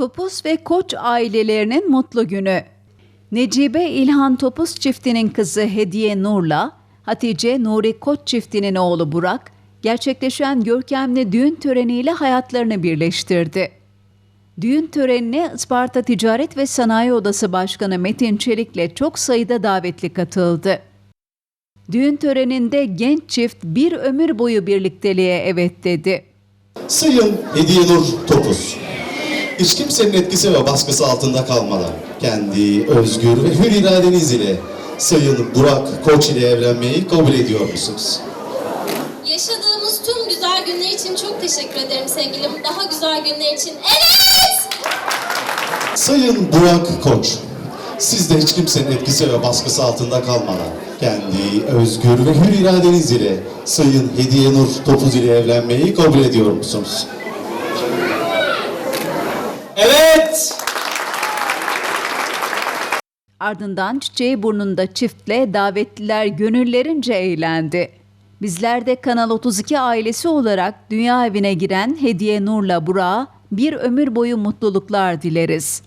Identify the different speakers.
Speaker 1: Topuz ve Koç ailelerinin mutlu günü. Necibe İlhan Topuz çiftinin kızı Hediye Nur'la Hatice Nuri Koç çiftinin oğlu Burak gerçekleşen görkemli düğün töreniyle hayatlarını birleştirdi. Düğün törenine Isparta Ticaret ve Sanayi Odası Başkanı Metin Çelik'le çok sayıda davetli katıldı. Düğün töreninde genç çift bir ömür boyu birlikteliğe evet dedi.
Speaker 2: Sayın Hediye Nur Topuz. Hiç kimsenin etkisi ve baskısı altında kalmadan kendi özgür ve hür iradeniz ile Sayın Burak Koç ile evlenmeyi kabul ediyor musunuz?
Speaker 3: Yaşadığımız tüm güzel günler için çok teşekkür ederim sevgilim. Daha güzel günler için evet!
Speaker 2: Sayın Burak Koç, siz de hiç kimsenin etkisi ve baskısı altında kalmadan kendi özgür ve hür iradeniz ile Sayın Hediye Nur Topuz ile evlenmeyi kabul ediyor musunuz?
Speaker 4: Evet.
Speaker 1: Ardından çiçeği burnunda çiftle davetliler gönüllerince eğlendi. Bizler de Kanal 32 ailesi olarak dünya evine giren Hediye Nur'la Burak'a bir ömür boyu mutluluklar dileriz.